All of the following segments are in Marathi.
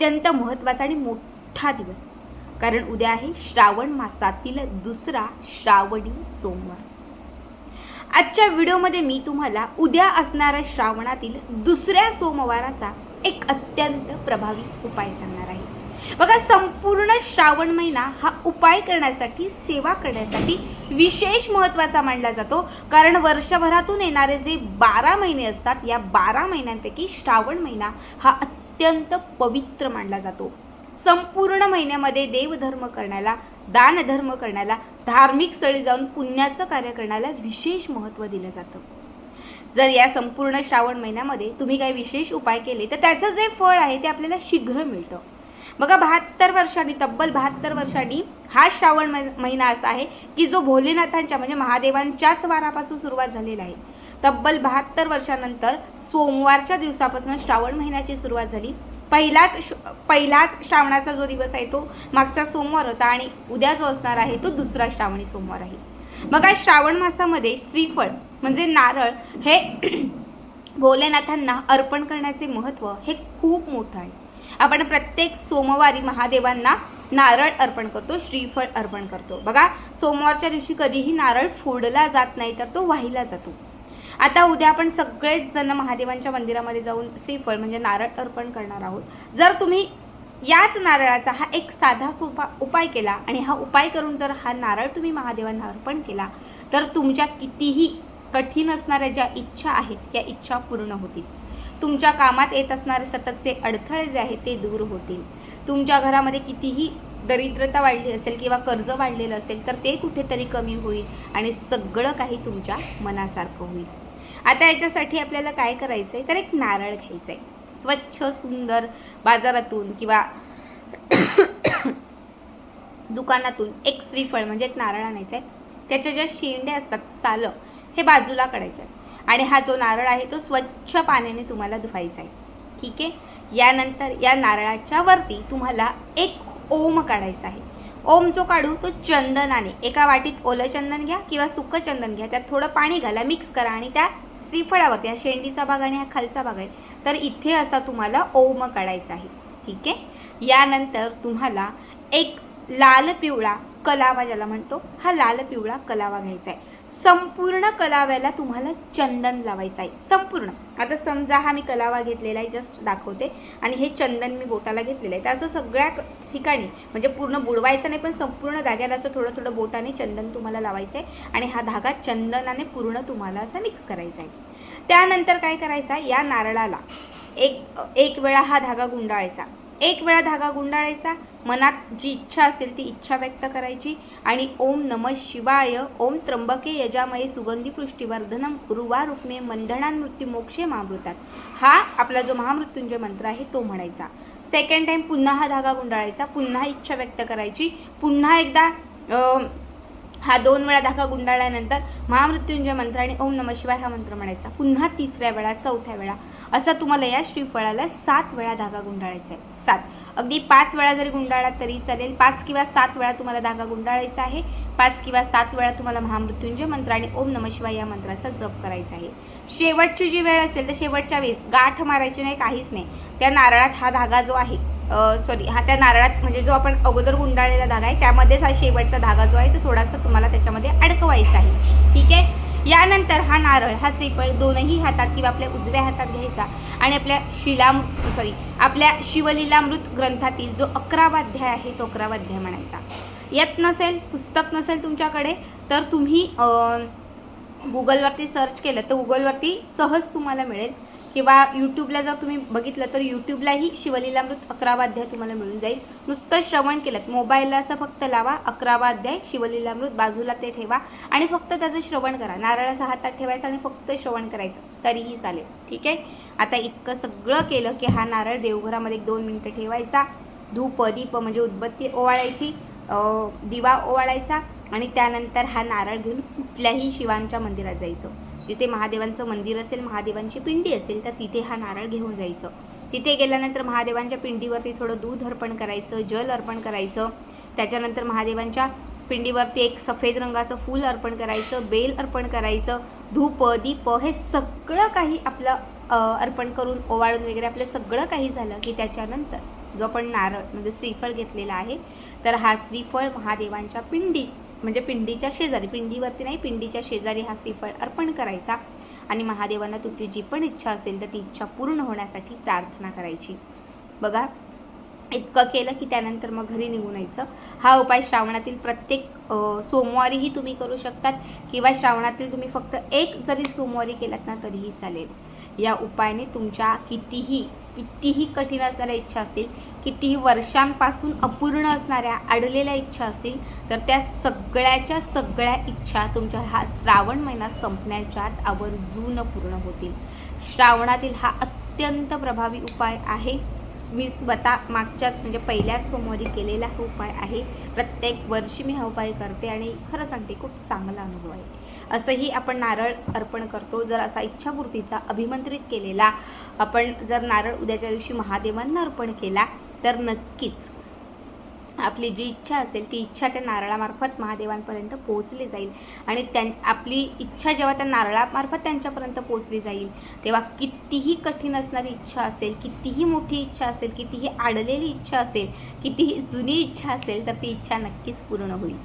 अत्यंत महत्त्वाचा आणि मोठा दिवस. कारण उद्या आहे श्रावण मासातील दुसरा श्रावणी सोमवार. आजच्या व्हिडिओमध्ये मी तुम्हाला उद्या असणाऱ्या श्रावणातील दुसऱ्या सोमवाराचा एक अत्यंत प्रभावी उपाय सांगणार आहे. बघा संपूर्ण श्रावण महिना हा उपाय करण्यासाठी सेवा करण्यासाठी विशेष महत्त्वाचा मानला जातो. कारण वर्षभरातून येणारे जे बारा महिने असतात या बारा महिन्यांपैकी श्रावण महिना हा अत्यंत पवित्र मानला जातो. संपूर्ण महिन्यामध्ये देवधर्म करण्याला दानधर्म करण्याला धार्मिक स्थळी जाऊन पुण्याचं कार्य करण्याला विशेष महत्त्व दिलं जातं. जर या संपूर्ण श्रावण महिन्यामध्ये तुम्ही काही विशेष उपाय केले तर त्याचं जे फळ आहे ते आपल्याला शीघ्र मिळतं. बघा बहात्तर वर्षांनी तब्बल बहात्तर वर्षांनी हा श्रावण महिना असा आहे की जो भोलेनाथांच्या म्हणजे महादेवांच्याच वारापासून सुरुवात झालेला आहे. तब्बल बहात्तर वर्षानंतर सोमवारच्या दिवसापासून श्रावण महिन्याची सुरुवात झाली. पहिलाच श- पहिलाच श्रावणाचा जो दिवस आहे तो मागचा सोमवार होता आणि उद्या जो असणार आहे तो दुसरा श्रावणी सोमवार आहे. मग आज श्रावण मासामध्ये श्रीफळ म्हणजे नारळ हे भोलेनाथांना अर्पण करण्याचे महत्त्व हे खूप मोठं आहे. आपण प्रत्येक सोमवारी महादेवांना नारळ अर्पण करतो श्रीफळ अर्पण करतो. बघा सोमवारच्या दिवशी कधीही नारळ फोडला जात नाही तर तो वाहिला जातो. आता उद्या आपण सगळेच जण महादेवांच्या मंदिरामध्ये जाऊन श्रीफळ म्हणजे नारळ अर्पण करणार आहोत. जर तुम्ही याच नारळाचा हा एक साधा सोपा उपाय केला आणि हा उपाय करून जर हा नारळ तुम्ही महादेवांना अर्पण केला तर तुमच्या कितीही कठीण असणाऱ्या ज्या इच्छा आहेत या इच्छा पूर्ण होतील. तुमच्या कामात येत असणारे सततचे अडथळे जे आहेत ते दूर होतील. तुमच्या घरामध्ये कितीही दरिद्रता वाढली असेल किंवा कर्ज वाढलेलं असेल तर ते कुठेतरी कमी होईल आणि सगळं काही तुमच्या मनासारखं होईल. आता याच्यासाठी आपल्याला काय करायचं आहे तर एक नारळ घ्यायचं आहे स्वच्छ सुंदर बाजारातून किंवा दुकानातून एक श्रीफळ म्हणजे एक नारळ आणायचा आहे त्याच्या ज्या शेंड्या असतात सालं हे बाजूला काढायच्या. आहे आणि हा जो नारळ आहे तो स्वच्छ पाण्याने तुम्हाला धुवायचा आहे ठीक आहे? यानंतर या नारळाच्या वरती तुम्हाला एक ओम काढायचा आहे. ओम जो काढू तो चंदनाने एका वाटीत ओलं चंदन घ्या किंवा सुकं चंदन घ्या त्यात थोडं पाणी घाला मिक्स करा आणि त्या श्रीफळावरती हा शेंडीचा भाग आणि हा खालचा भाग आहे. तर इथे असा तुम्हाला ओम काढायचा आहे. ठीक आहे? यानंतर तुम्हाला एक लाल पिवळा कलावा ज्याला म्हणतो हा लाल पिवळा कलावा घ्यायचा आहे. संपूर्ण कलाव्याला तुम्हाला चंदन लावायचं आहे. संपूर्ण. आता समजा हा मी कलावा घेतलेला आहे जस्ट दाखवते. आणि हे चंदन मी बोटाला घेतलेलं आहे. तर असं सगळ्या ठिकाणी म्हणजे पूर्ण बुडवायचं नाही पण संपूर्ण धाग्याला असं थोडं थोडं बोटाने चंदन तुम्हाला लावायचं आहे. आणि हा धागा चंदनाने पूर्ण तुम्हाला असा मिक्स करायचा आहे. त्यानंतर काय करायचा या नारळाला एक एक वेळा हा धागा गुंडाळायचा. एक वेळा धागा गुंडाळायचा. मनात जी इच्छा असेल ती इच्छा व्यक्त करायची. आणि ओम नम शिवाय ओम त्र्यंबके यजामये सुगंधी पुष्टीवर्धनम उर्वा रुक्मे मंधनान मृत्यू मोक्षे महामृतात हा आपला जो महामृत्युंजय मंत्र आहे तो म्हणायचा. सेकंड टाइम पुन्हा हा धागा गुंडाळायचा. पुन्हा इच्छा व्यक्त करायची. पुन्हा एकदा हा दोन वेळा धागा गुंडाळल्यानंतर महामृत्युंजय मंत्र आणि ओम नम शिवाय हा मंत्र म्हणायचा. पुन्हा तिसऱ्या वेळा चौथ्या वेळा. असं तुम्हाला या श्रीफळाला सात वेळा धागा गुंडाळायचा आहे. सात. अगदी पाच वेळा जरी गुंडाळा तरी चालेल. पाच किंवा सात वेळा तुम्हाला धागा गुंडाळायचा आहे. पाच किंवा सात वेळा तुम्हाला महामृत्युंजय मंत्र आणि ओम नम शिवाय या मंत्राचा जप करायचा आहे. शेवटची जी वेळ असेल तर शेवटच्या वेळेस गाठ मारायची नाही काहीच नाही. त्या नारळात हा धागा जो आहे सॉरी हा त्या नारळात म्हणजे जो आपण अगोदर गुंडाळलेला धागा आहे त्यामध्येच हा शेवटचा धागा जो आहे तो थोडासा तुम्हाला त्याच्यामध्ये अडकवायचा आहे. ठीक आहे? यानंतर हा नारळ हा श्रीफळ दोनही हातात किंवा आपल्या उजव्या हातात घ्यायचा आणि आपल्या शिला सॉरी आपल्या शिवलीलामृत ग्रंथातील जो अकरावाध्याय आहे तो अकरावाध्याय म्हणायचा. येत नसेल पुस्तक नसेल तुमच्याकडे तर तुम्ही गुगलवरती सर्च केलं तर गुगलवरती सहज तुम्हाला मिळेल. किंवा यूट्यूबला जर तुम्ही बघितलं तर यूट्यूबलाही शिवलीलामृत अकरावा अध्याय तुम्हाला मिळून जाईल. नुसतं श्रवण केलं मोबाईलला असं फक्त लावा अकरावा अध्याय शिवलीलामृत बाजूला ते ठेवा आणि फक्त त्याचं श्रवण करा. नारळाचा हातात ठेवायचा आणि फक्त श्रवण करायचं तरीही चालेल. ठीक आहे? आता इतकं सगळं केलं की हा नारळ देवघरामध्ये एक दोन मिनटं ठेवायचा. धूप दीप म्हणजे उदबत्ती ओवाळायची दिवा ओवाळायचा आणि त्यानंतर हा नारळ घेऊन कुठल्याही शिवांच्या मंदिरात जायचं. जिथे महादेवांचं मंदिर असेल महादेवांची पिंडी असेल तर तिथे हा नारळ घेऊन जायचं. तिथे गेल्यानंतर महादेवांच्या पिंडीवरती थोडं दूध अर्पण करायचं जल अर्पण करायचं. त्याच्यानंतर महादेवांच्या पिंडीवरती एक सफेद रंगाचं फूल अर्पण करायचं बेल अर्पण करायचं धूप दीप हे सगळं काही आपलं अर्पण करून ओवाळून वगैरे आपलं सगळं काही झालं की त्याच्यानंतर जो आपण नारळ म्हणजे श्रीफळ घेतलेला आहे तर हा श्रीफळ महादेवांच्या पिंडी म्हणजे पिंडीच्या शेजारी पिंडीवरती नाही पिंडीच्या शेजारी हा श्रीफळ अर्पण करायचा आणि महादेवांना तुमची जी पण इच्छा असेल तर ती इच्छा पूर्ण होण्यासाठी प्रार्थना करायची. बघा इतकं केलं की त्यानंतर मग घरी निघून यायचं. हा उपाय श्रावणातील प्रत्येक सोमवारीही तुम्ही करू शकतात किंवा श्रावणातील तुम्ही फक्त एक जरी सोमवारी केलात ना तरीही चालेल. या उपायाने तुमच्या कितीही कितीही कठीण असणाऱ्या इच्छा असतील कितीही वर्षांपासून अपूर्ण असणाऱ्या अडलेल्या इच्छा असतील तर त्या सगळ्याच्या सगळ्या इच्छा तुमच्या हा श्रावण महिना संपण्याच्या आत आवर्जून पूर्ण होतील. श्रावणातील हा अत्यंत प्रभावी उपाय आहे. मी स्वतः मागच्याच म्हणजे पहिल्याच सोमवारी केलेला हा उपाय आहे. प्रत्येक वर्षी मी हा उपाय करते आणि खरं सांगते खूप चांगला अनुभव आहे. असंही आपण नारळ अर्पण करतो. जर असा इच्छापूर्तीचा अभिमंत्रित केलेला आपण जर नारळ उद्याच्या दिवशी महादेवांना अर्पण केला तर नक्कीच आपली जी इच्छा असेल ती इच्छा त्या नारळामार्फत महादेवांपर्यंत पोहोचली जाईल. आणि त्यां आपली इच्छा जेव्हा त्या नारळामार्फत त्यांच्यापर्यंत पोहोचली जाईल तेव्हा कितीही कठीण असणारी इच्छा असेल कितीही मोठी इच्छा असेल कितीही आडलेली इच्छा असेल कितीही जुनी इच्छा असेल तर ती इच्छा नक्कीच पूर्ण होईल.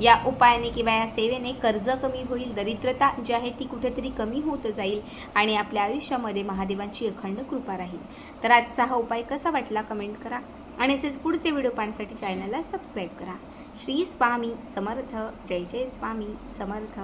या उपायाने किंवा या सेवेने कर्ज कमी होईल दरिद्रता जी आहे ती कुठेतरी कमी होत जाईल आणि आपल्या आयुष्यामध्ये महादेवांची अखंड कृपा राहील. तर आजचा हा उपाय कसा वाटला कमेंट करा. आणि असेच पुढचे व्हिडिओ पाहण्यासाठी चॅनलला सबस्क्राईब करा. श्री स्वामी समर्थ. जय जय स्वामी समर्थ.